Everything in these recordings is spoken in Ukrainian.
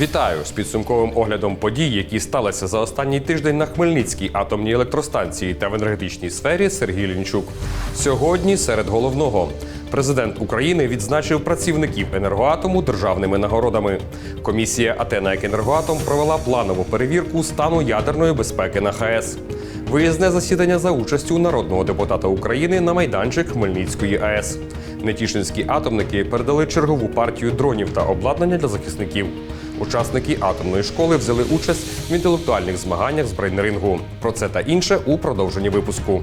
Вітаю з підсумковим оглядом подій, які сталися за останній тиждень на Хмельницькій атомній електростанції та в енергетичній сфері Сергій Лінчук. Сьогодні серед головного президент України відзначив працівників енергоатому державними нагородами. Комісія Атена Енергоатом провела планову перевірку стану ядерної безпеки на ХАЕС. Виїзне засідання за участю народного депутата України на майданчик Хмельницької АЕС. Нетішинські атомники передали чергову партію дронів та обладнання для захисників. Учасники атомної школи взяли участь в інтелектуальних змаганнях з брейнрингу. Про це та інше у продовженні випуску.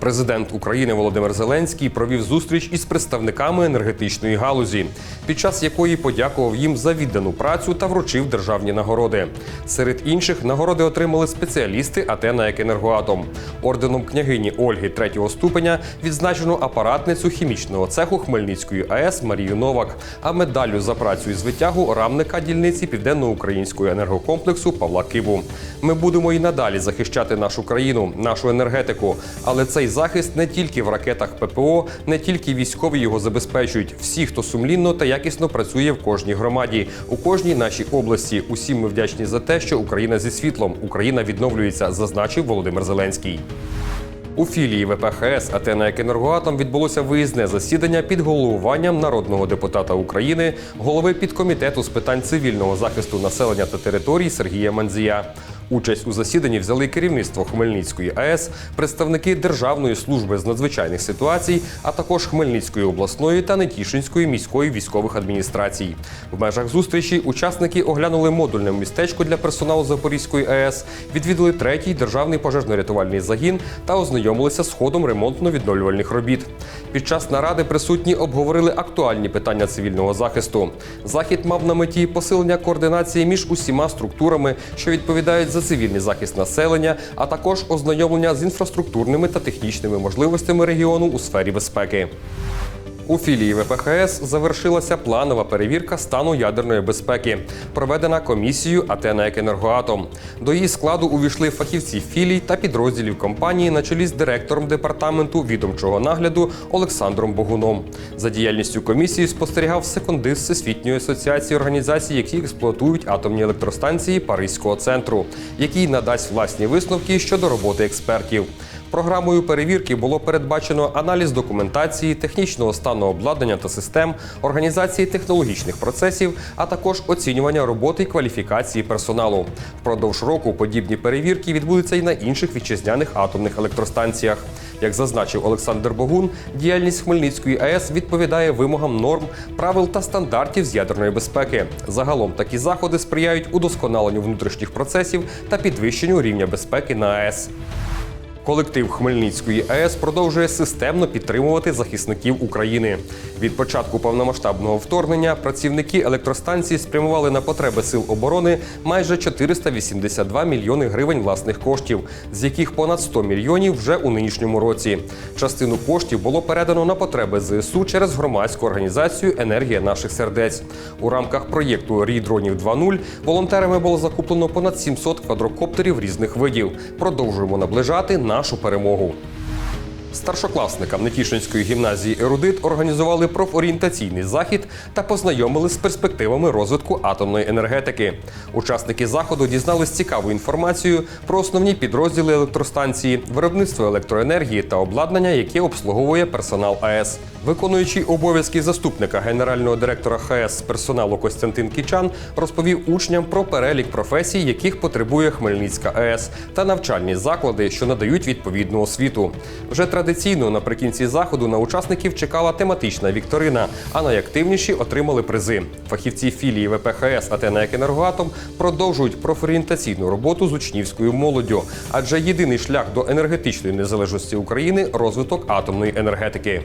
Президент України Володимир Зеленський провів зустріч із представниками енергетичної галузі, під час якої подякував їм за віддану працю та вручив державні нагороди. Серед інших нагороди отримали спеціалісти Атена «Екенергоатом». Орденом княгині Ольги третього ступеня відзначено апаратницю хімічного цеху Хмельницької АЕС Марію Новак, а медаллю за працю із витягу рамника дільниці південноукраїнського енергокомплексу Павла Кибу. Ми будемо і надалі захищати нашу країну, нашу енергетику, але цей захист не тільки в ракетах ППО, не тільки військові його забезпечують. Всі, хто сумлінно та якісно працює в кожній громаді, у кожній нашій області. Усім ми вдячні за те, що Україна зі світлом, Україна відновлюється, зазначив Володимир Зеленський. У філії ВПХС Атена Екенергоатом відбулося виїзне засідання під головуванням народного депутата України, голови підкомітету з питань цивільного захисту населення та територій Сергія Манзія. Участь у засіданні взяли керівництво Хмельницької АЕС, представники Державної служби з надзвичайних ситуацій, а також Хмельницької обласної та Нетішинської міської військових адміністрацій. В межах зустрічі учасники оглянули модульне містечко для персоналу Запорізької АЕС, відвідали третій державний пожежно-рятувальний загін та ознайомилися з ходом ремонтно-відновлювальних робіт. Під час наради присутні обговорили актуальні питання цивільного захисту. Захід мав на меті посилення координації між усіма структурами, що відповідають за цивільний захист населення, а також ознайомлення з інфраструктурними та технічними можливостями регіону у сфері безпеки. У філії ВПХС завершилася планова перевірка стану ядерної безпеки, проведена комісією Атена Екенергоатом. До її складу увійшли фахівці філій та підрозділів компанії на чолі з директором департаменту відомчого нагляду Олександром Богуном. За діяльністю комісії спостерігав секундист Всесвітньої асоціації організацій, які експлуатують атомні електростанції Паризького центру, який надасть власні висновки щодо роботи експертів. Програмою перевірки було передбачено аналіз документації, технічного стану обладнання та систем, організації технологічних процесів, а також оцінювання роботи і кваліфікації персоналу. Впродовж року подібні перевірки відбудуться і на інших вітчизняних атомних електростанціях. Як зазначив Олександр Богун, діяльність Хмельницької АЕС відповідає вимогам норм, правил та стандартів з ядерної безпеки. Загалом такі заходи сприяють удосконаленню внутрішніх процесів та підвищенню рівня безпеки на АЕС. Колектив Хмельницької АЕС продовжує системно підтримувати захисників України. Від початку повномасштабного вторгнення працівники електростанції спрямували на потреби сил оборони майже 482 мільйони гривень власних коштів, з яких понад 100 мільйонів вже у нинішньому році. Частину коштів було передано на потреби ЗСУ через громадську організацію Енергія наших сердець. У рамках проєкту «Рій дронів 2.0» волонтерами було закуплено понад 700 квадрокоптерів різних видів. Продовжуємо наближати нашу перемогу. Старшокласникам Нетішинської гімназії Ерудит організували профорієнтаційний захід та познайомили з перспективами розвитку атомної енергетики. Учасники заходу дізнались цікаву інформацію про основні підрозділи електростанції, виробництво електроенергії та обладнання, яке обслуговує персонал АЕС. Виконуючий обов'язки заступника генерального директора ХАЕС з персоналу Костянтин Кічан розповів учням про перелік професій, яких потребує Хмельницька АЕС, та навчальні заклади, що надають відповідну освіту. Вже традиційно наприкінці заходу на учасників чекала тематична вікторина, а найактивніші отримали призи. Фахівці філії ВПХС Атена Енергоатом продовжують профорієнтаційну роботу з учнівською молоддю, адже єдиний шлях до енергетичної незалежності України розвиток атомної енергетики.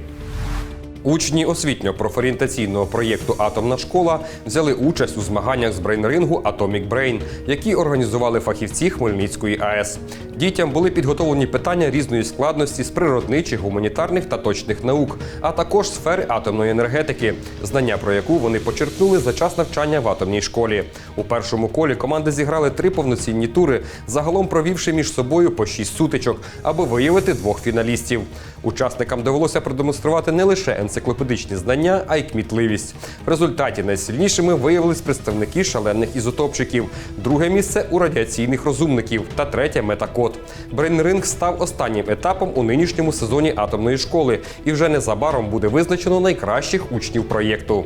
Учні освітньо-профорієнтаційного проєкту Атомна школа взяли участь у змаганнях з брейнрингу Atomic Brain, які організували фахівці Хмельницької АЕС. Дітям були підготовлені питання різної складності з природничих, гуманітарних та точних наук, а також сфери атомної енергетики, знання про яку вони почерпнули за час навчання в атомній школі. У першому колі команди зіграли три повноцінні тури, загалом провівши між собою по шість сутичок, аби виявити двох фіналістів. Учасникам довелося продемонструвати не лише енциклопедичні знання, а й кмітливість. В результаті найсильнішими виявились представники шалених ізотопчиків, друге місце у радіаційних розумників та третє метакод. Брейнринг став останнім етапом у нинішньому сезоні атомної школи, і вже незабаром буде визначено найкращих учнів проєкту.